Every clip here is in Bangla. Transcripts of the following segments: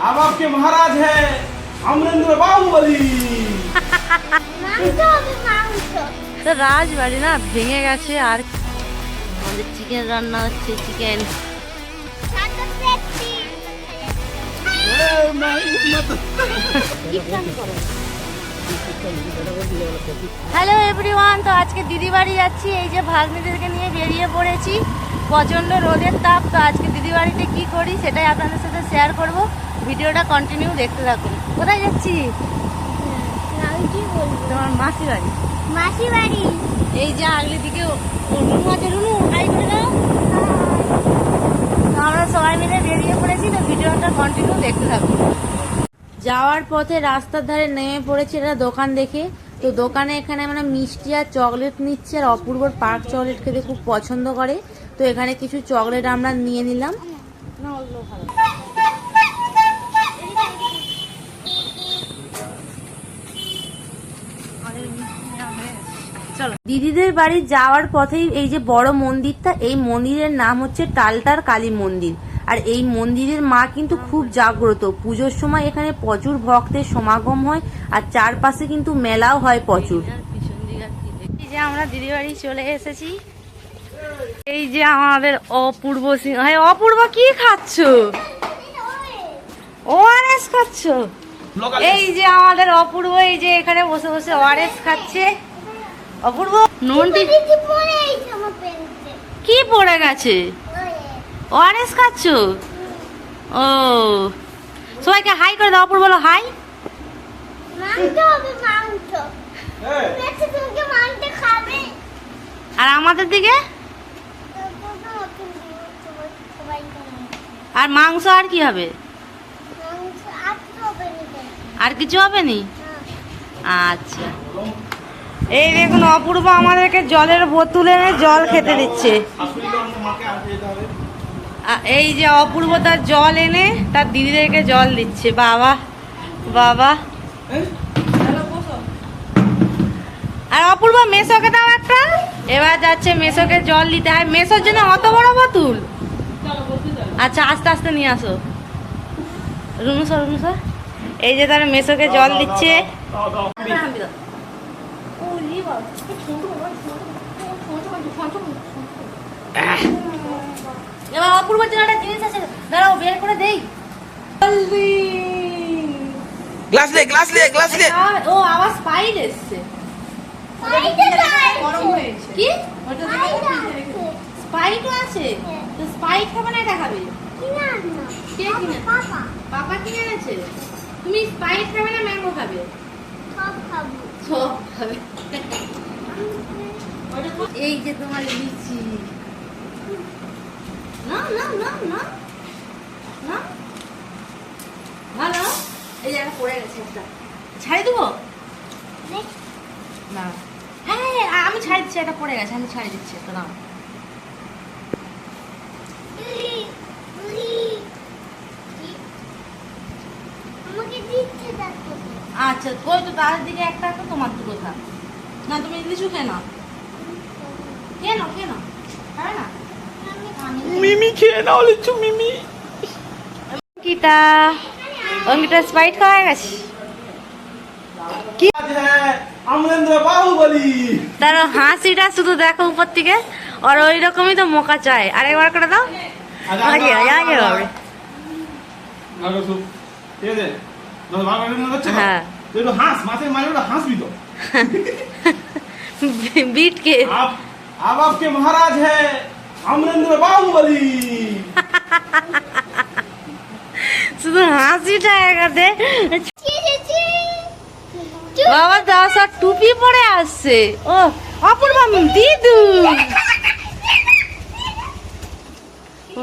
अब आपके महाराज है अमरेंद्र बाहुबली মাংস হবে মাংস তো রাজবাড়ি না ভেঙে গেছে আর আমাদের চিকেন রান্না হচ্ছে চিকেন সাদা পেপসি হ্যালো এভরিওয়ান তো আজকে দিদি বাড়ি যাচ্ছি এই যে ভাগ্নিদেরকে নিয়ে বেরিয়ে পড়েছি প্রচণ্ড রোদের তাপ তো আজকে দিদি বাড়িতে কী করি সেটাই আপনাদের সাথে শেয়ার করব ভিডিওটা কন্টিনিউ দেখতে থাকুন। কোথায় যাচ্ছি? তোমার মাসি বাড়ি। মাসি বাড়ি এই যে আগলি দিকে রুনু আছে, রুনু, হাই করে আমরা সবাই মিলে বেরিয়ে পড়েছি, তো ভিডিওটা কন্টিনিউ দেখতে থাকুন। যাওয়ার পথে রাস্তার ধারে নেমে পড়েছি একটা দোকান দেখে। তো দোকানে এখানে মানে মিষ্টি আর চকলেট নিচ্ছে আর অপূর্বর পার্ক চকলেট খেতে খুব পছন্দ করে। তো এখানে কিছু চকলেট আমরা নিয়ে নিলাম। দিদিদের বাড়ি যাওয়ার পথেই এই যে বড় মন্দিরটা এই মন্দিরের নাম হচ্ছে টালটার কালী মন্দির। আর এই মন্দিরের মা কিন্তু খুব জাগ্রত। পুজোর সময় এখানে প্রচুর ভক্তের সমাগম হয় আর চারপাশে কিন্তু মেলাও হয় প্রচুর। যে আমরা দিদি বাড়ি চলে এসেছি। এই যে আমাদের অপূর্ব সিং হ্যাঁ অপূর্ব কি খাচ্ছ? ওআরএস খাচ্ছ? এই যে আমাদের অপূর্ব এই যে এখানে বসে বসে ওআরএস খাচ্ছে। অপূর্ব। নুনটি কি পড়ে গেছে? ওআরএস খাচ্ছ? ও। সবাইকে হাই করে দাও অপূর্ব বলো হাই। খাবে? আর আমাদের দিকে? আর মাংস আর কি হবে? আর কিছু হবে নি? আচ্ছা। এই দেখুন, অপূর্ব আমাদেরকে জলের বোতল এনে জল খেতে দিচ্ছে। এই যে অপূর্ব তার জল এনে তার দিদিদেরকে জল দিচ্ছে। বাবা বাবা। আর অপূর্ব মেসোকে দাও একটা। এবার যাচ্ছে মেসোকে জল দিতে। হয় মেসোর জন্য অত বড় বোতল? আচ্ছা আস্তে আস্তে নিয়ে আসো। রুনু স্যার রুনু স্যার এই যে তার মেসোকে জল দিচ্ছে। এবার অপূর্ব জন্য একটা জিনিস আছে। দাঁড়াও বের করে দেই। জলদি। গ্লাস দে গ্লাস দে গ্লাস দে। ও আওয়াজ স্পাইড এসছে। কি? স্পাইড আছে। হ্যাঁ। তো স্পাইট খাবে না দেখাবে? খাবে কে পাপা কিনে? এনেছে? তুমি স্পাইড খাবে না ম্যাঙ্গো খাবে? সব খাব। সব খাবে এই যে তোমার লিচি। না না না না না। ভালো? এই জায়গা পড়ে গেছে একটা। ছাড়ি দেবো? না। হ্যাঁ, আমি ছাড়ি দিচ্ছি এটা পড়ে গেছে আমি ছাড়ি দিচ্ছি একটা না আমাকে দিচ্ছে দেখো আচ্ছা ওই তো তার দিকে একটা একটা তোমার দুটো কথা। না তুমি লিচু খেয়ে নাও। খেয়ে না? মিমি খেয়ে নাও লিচু মিমি। অঙ্কিতা অঙ্কিতা স্পাইট করা গেছে? কি? আমরেন্দ্র বাহুবলী। তার হাসিটা শুধু দেখো উপর থেকে আর ওই রকমই তো মোকা চায়। আরেকবার করে দাও। আগে আগে হবে। হ্যাঁ। তো একটু হাঁস মাছের মাঝে একটু হাঁসবি তো বিট কে आप अब आपके महाराज है अमरेंद्र बाहुबली শুধু হাসিটা একাতে ছি ছি ছি বাবা দাস আর টুপি পরে আসছে ও অপূর্ব দিদু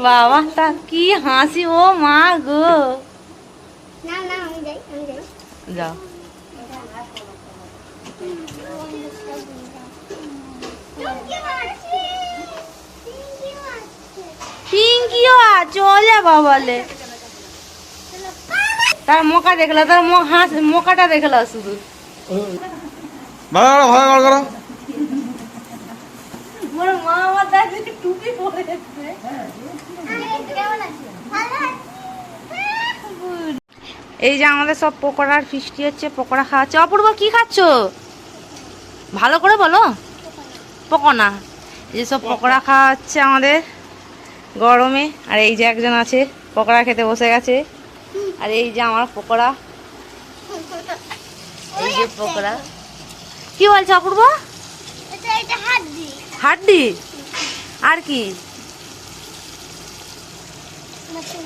বাবা তা কি হাসি ও মা গো না না আমি যাই আমি যাই যাও পিঙ্কিও ওলে বাবালে। তার মোকা দেখলা তার হাস মোকাটা দেখলা শুধু। ভালো ভালো করো মোর মা আমার টুপি ভালো এই যে আমাদের সব পকোড়ার ফিস্টি হচ্ছে পকোড়া খাওয়াচ্ছে। অপূর্ব কি খাচ্ছ? ভালো করে বলো। পকোনা এই যে সব পকোড়া খাওয়া হচ্ছে আমাদের। গরমে আর এই যে একজন আছে পকোড়া খেতে বসে গেছে। আর এই যে আমার পকোড়া। এই যে পকোড়া। কি বলছে অপূর্ব? এটা এটা হাত দি হাড্ডি? আর কি?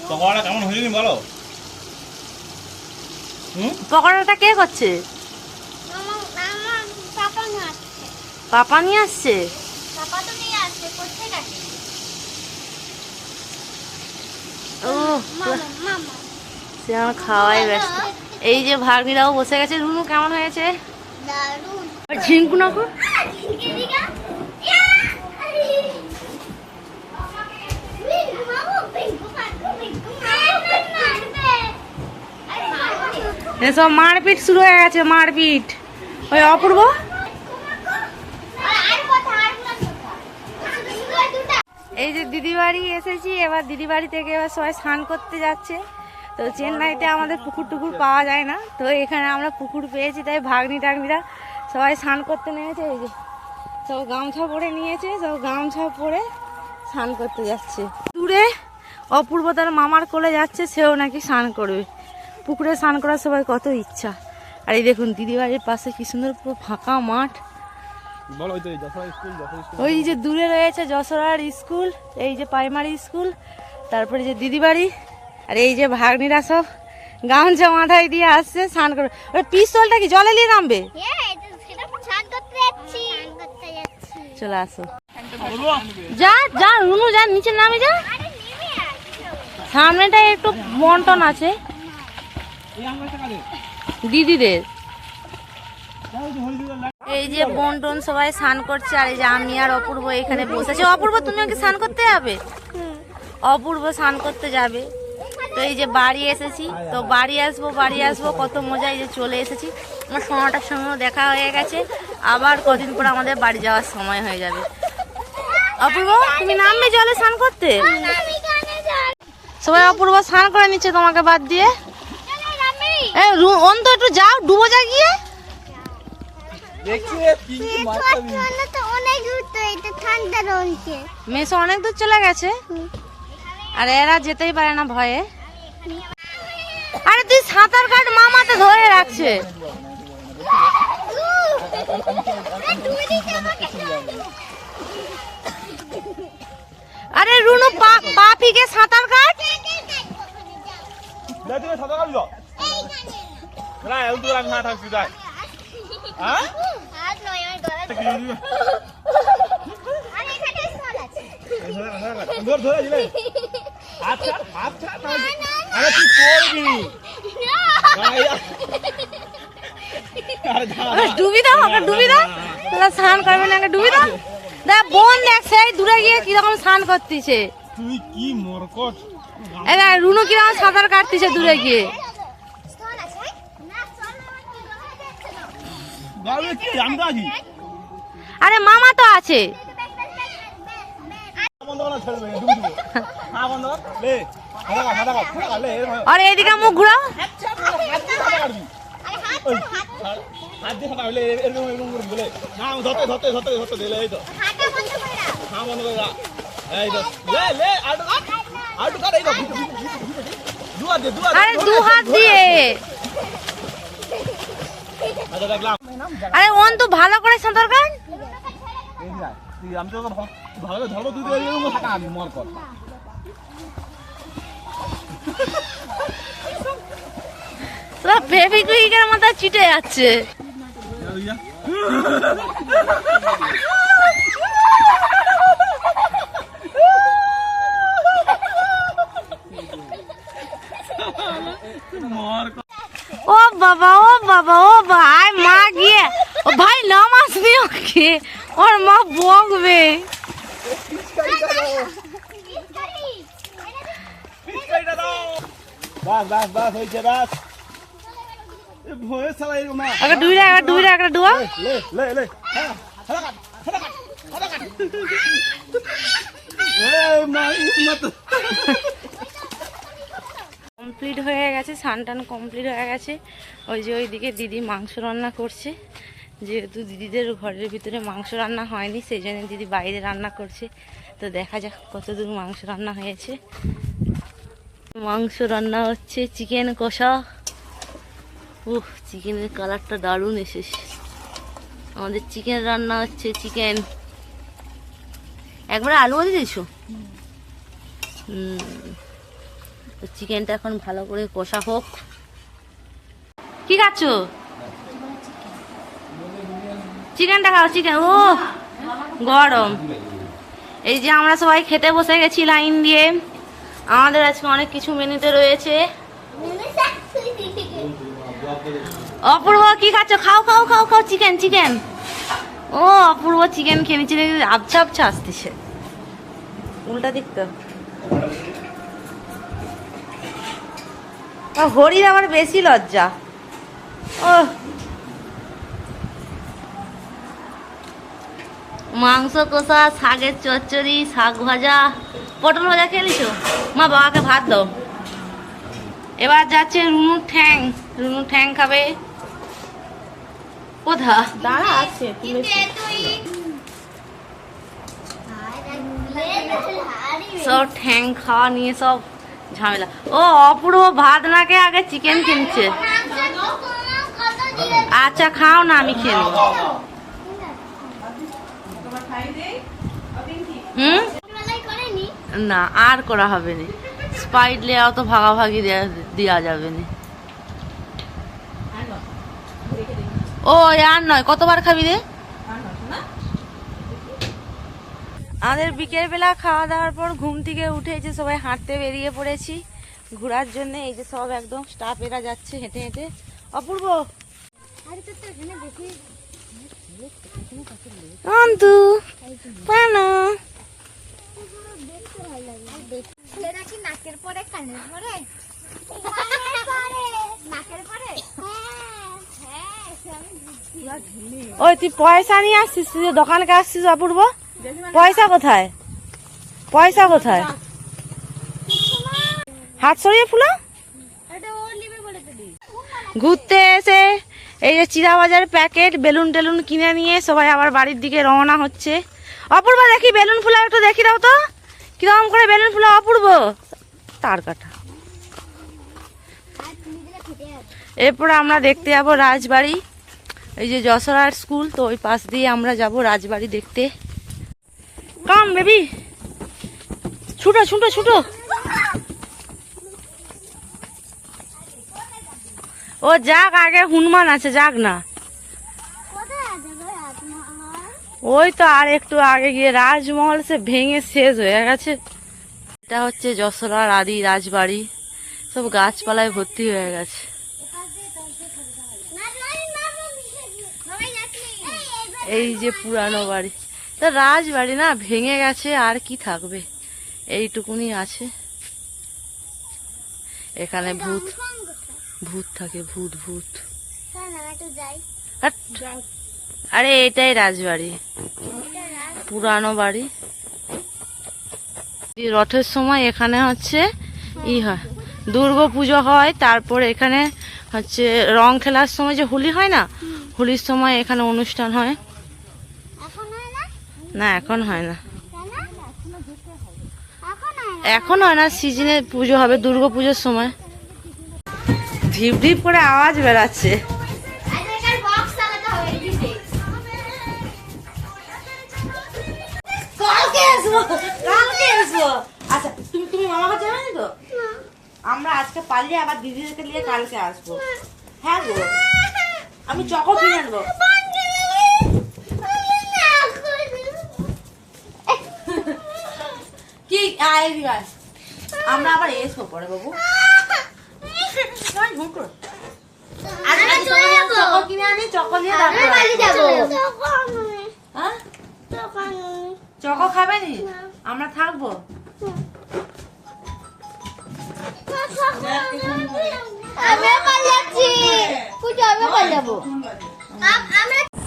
পকোড়া কেমন হয়নি বলো। পকোড়াটা কে করছে? আমার আমার পাপা নিয়ে আসছে। পাপা নিয়ে আসছে? পাপা তো নিয়ে আসছে কোথায় গেছে ও সে আমার খাওয়াই ব্যস্ত। এই যে ভাগ্নিরাও বসে গেছে। রুনু কেমন হয়েছে? ঝিঙ্কু মারবে এসব মারপিট শুরু হয়ে গেছে মারপিট। ওই অপূর্ব আর কথা আর কথা শুধু দুটা এই যে দিদি বাড়ি এসেছি, এবার দিদি বাড়ি থেকে এবার সবাই স্নান করতে যাচ্ছে। তো চেন্নাইতে আমাদের পুকুর টুকুর পাওয়া যায় না। তো এখানে আমরা পুকুর পেয়েছি, তাই ভাগ্নি টাগ্নিরা সবাই স্নান করতে নেমেছে, এই যে। সব গামছা পরে নিয়েছে, সব গামছা পরে স্নান করতে যাচ্ছে। দূরে অপূর্ব তার মামার কোলে যাচ্ছে, সেও নাকি স্নান করবে। পুকুরে স্নান করার সবাই কত ইচ্ছা। আর এই দেখুন, দিদি বাড়ির পাশে কি সুন্দর পুরো ফাঁকা মাঠ। ওই যে দূরে রয়েছে যশোরার স্কুল এই যে প্রাইমারি স্কুল তারপরে যে দিদি বাড়ি আর এই যে ভাগ্নিরা সব গামছা মাথায় দিয়ে আসছে স্নান করে ওই পিস্তলটা কি জলে নিয়ে নামবে? হ্যাঁ এটা সেটা স্নান করতে যাচ্ছি। স্নান করতে যাচ্ছি। চলে আসো। যা যা রুনু যা নিচে নামে যা। আরে সামনেটা একটু বন্টন আছে। দিদিদের। এই যে বন্টন সবাই স্নান করছে আর এই যে আমি আর অপূর্ব এখানে বসেছে। অপূর্ব তুমি কি স্নান করতে যাবে? অপূর্ব স্নান করতে যাবে। তো এই যে বাড়ি এসেছি তো বাড়ি আসব বাড়ি আসব কত মজা এই যে চলে এসেছি। আমার সোনাটার সঙ্গেও দেখা হয়ে গেছে আবার কদিন পর আমাদের বাড়ি যাওয়ার সময় হয়ে যাবে। অপূর্ব তুমি নামবে জলে স্নান করতে? সবাই অপূর্ব স্নান করে নিচ্ছে তোমাকে বাদ দিয়ে। অন্ত একটু যাও ডুবো যা গিয়ে দেখছি পিঙ্কি ছোট তো অনেক ঘুরতো এটা ঠান্ডা রয়েছে মেসো অনেক দূর চলে গেছে? আর এরা যেতেই পারে না ভয়ে। আরে তুই সাঁতার কাট মামাতে ধরে রাখছে। আরে রুনু পা পা পিকে সাঁতার কাট? না সাঁতার কাটবি না আমি হাত থাকছি দিবি। ধর ধরে দিলে হাত ছাড় হাত ছাড় না আরে তুই পড়বি ডুবি দাও ওকে ডুবি দাও। তোরা স্নান করবে না ডুবি দাও। দেখ বোন দেখ সেই দূরে গিয়ে কীরকম স্নান করতেছে। তুই কি মরকট? দেখ রুনু কীরকম সাঁতার কাটতেছে দূরে গিয়ে। গাবে কি? আরে মামা তো আছে। আর এইদিকে মুখ ঘুরাও। আরে দে হাত দিয়ে। আরে ওন তো ভালো করে সাঁতার কাট আমি তো ভালো- ধরবো তুই আমি মর কর বেবি কুইকের মতো চিটে যাচ্ছে ওই যা মর কর ও বাবা ও বাবা ও ভাই মা গিয়ে ও ভাই নামাজ দিও ওকে ওর মা বকবে পিছকাইটা দাও বাস বাস বাস হয়েছে বাস এ ভয়ে সালা এরকম না একটা ডুইরা একটা ডুইরা একটা ডুয়া কমপ্লিট হয়ে গেছে, স্নান টান কমপ্লিট হয়ে গেছে। ওই যে ওইদিকে দিদি মাংস রান্না করছে। যেহেতু দিদিদের ঘরের ভিতরে মাংস রান্না হয়নি, সেই জন্য দিদি বাইরে রান্না করছে। তো দেখা যাক কতদূর মাংস রান্না হয়েছে। মাংস রান্না হচ্ছে চিকেন কষা। উহ, চিকেনের কালারটা দারুণ এসেছে। আমাদের চিকেন রান্না হচ্ছে চিকেন। একবার আলু দিয়ে দিয়েছ? তো চিকেনটা এখন ভালো করে কষা হোক। কি খাচ্ছ? চিকেনটা খাও, চিকেন। ও, গরম। এই যে আমরা সবাই খেতে বসে গেছি লাইন দিয়ে। আমাদের আজকে অনেক কিছু মেনুতে রয়েছে। অপূর্ব, কি খাচ্ছ? খাও খাও খাও খাও চিকেন চিকেন ও, অপূর্ব চিকেন খেয়ে দেখি আবছা আবছা আসতেছে। উল্টা দিক তো। হরির আমার বেশি লজ্জা। ও মাংস কষা, শাকের চচ্চড়ি, শাক ভাজা, পটল ভাজা খেয়েছো মা বাবাকে ভাত দাও। এবার যাচ্ছে রুনুর ঠ্যাং। রুনুর ঠ্যাং খাবে। কোথা দাঁড়া আছে সব ঠ্যাং খাওয়া নিয়ে সব ঝামেলা। ও অপূর্ব ভাত না খেয়ে আগে চিকেন কিনছে। আচ্ছা খাও না আমি খেয়ে হুম? না আর করা হবে না। স্পাইট লেয়াও তো ভাগাভাগি দেওয়া যাবে না। ও আর নয়। কতবার খাবি রে? আমাদের বিকেল বেলা খাওয়া দাওয়ার পর ঘুম থেকে উঠে যে সবাই হাঁটতে বেরিয়ে পড়েছি। ঘোরার জন্য এই যে সব একদম স্টাফ এরা যাচ্ছে হেঁটে হেঁটে। অপূর্ব! অন্তু পানো? নাকের পরে? কানের পরে? নাকের পরে। ওই, তুই পয়সা নিয়ে আসছিস, তুই যে দোকানকে আসছিস অপূর্ব? পয়সা কোথায়? পয়সা কোথায়? হাত সরিয়ে ফুলো। ঘুরতে এসে এই যে চিরা বাজার প্যাকেট, বেলুন টেলুন কিনে নিয়ে সবাই আবার বাড়ির দিকে রওনা হচ্ছে। অপূর্ব, দেখি বেলুন ফুলা, একটু দেখি দাও তো। কীরকম করে বেলুন ফুলা, অপূর্ব? তার কাটা। এরপরে আমরা দেখতে যাব রাজবাড়ি। এই যে যশোরার স্কুল, তো ওই পাশ দিয়ে আমরা যাব রাজবাড়ি দেখতে। কাম বেবি, ছুটো ছুটো ছুটো। ও যাক, আগে হনুমান আছে, যাক না। ওই তো আর একটু আগে গিয়ে রাজমহল, সে ভেঙে শেষ হয়ে গেছে। এটা হচ্ছে যশোরার আদি রাজবাড়ি, সব গাছপালায় ভর্তি হয়ে গেছে না না না সবাই যাচ্ছি এই যে পুরানো বাড়ি। তা রাজবাড়ি না ভেঙে গেছে আর কি থাকবে? এইটুকুনি আছে। এখানে ভূত। ভূত থাকে ভূত ভূত। হাট। আরে এটাই রাজবাড়ি। পুরানো বাড়ি। রথের সময় এখানে হচ্ছে ই হয়। দুর্গা পুজো হয় তারপর এখানে হচ্ছে রং খেলার সময় যে হোলি হয় না হোলির সময় এখানে অনুষ্ঠান হয়। না এখন হয় না। এখনও হয় না এখন হয় না সিজনে পুজো হবে দুর্গা পুজোর সময়। ঢিপ ঢিপ করে আওয়াজ আসব আচ্ছা তুমি তুমি মামা কাছে যাবে তো? আমরা আজকে পারলে আবার দিদিদেরকে নিয়ে কালকে আসব। হ্যাঁ গো। আমি চকো কিনে আনব কি আয় এদিকে আয়। আমরা আবার এসো পরে বাবু। চকো হ্যাঁ? চকো খাবে নি? আমরা থাকব।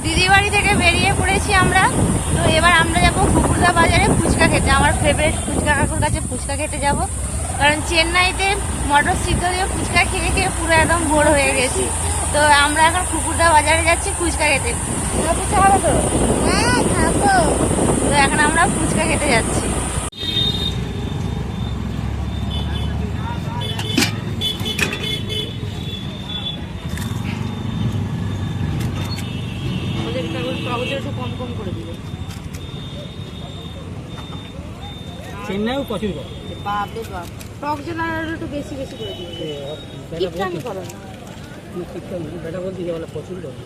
দিদি বাড়ি থেকে বেরিয়ে পড়েছি আমরা। তো এবার আমরা যাব কুকুরদা বাজারে। খেতে আমার ফেভারিট ফুচকা কাকুর কাছে ফুচকা খেতে যাব। কারণ চেন্নাইতে মটর সিদ্ধ দিয়ে ফুচকা খেয়ে খেয়ে পুরো একদম ভোর হয়ে গেছি। তো আমরা এখন কুকুরদা বাজারে যাচ্ছি ফুচকা খেতে। তোমরা ফুচকা খাবে তো? হ্যাঁ তো এখন আমরা ফুচকা খেতে যাচ্ছি। একটু কম কম করে দিবে। চেন্নাইও প্রচুর করে বাপরে বাপ। টক জল আর একটু বেশি বেশি করে দিবে কিপটামি করো না। বেটা বলতে যে প্রচুর করে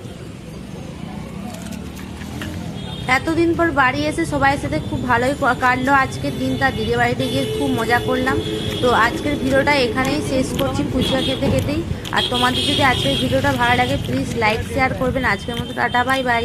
এতদিন পর বাড়ি এসে সবাই সাথে খুব ভালোই কাটলো আজকের দিনটা। দিদি বাড়িতে গিয়ে খুব মজা করলাম। তো আজকের ভিডিওটা এখানেই শেষ করছি ফুচকা খেতে খেতেই। আর তোমাদের যদি আজকের ভিডিওটা ভালো লাগে প্লিজ লাইক শেয়ার করবেন। আজকের মতো টাটা বাই বাই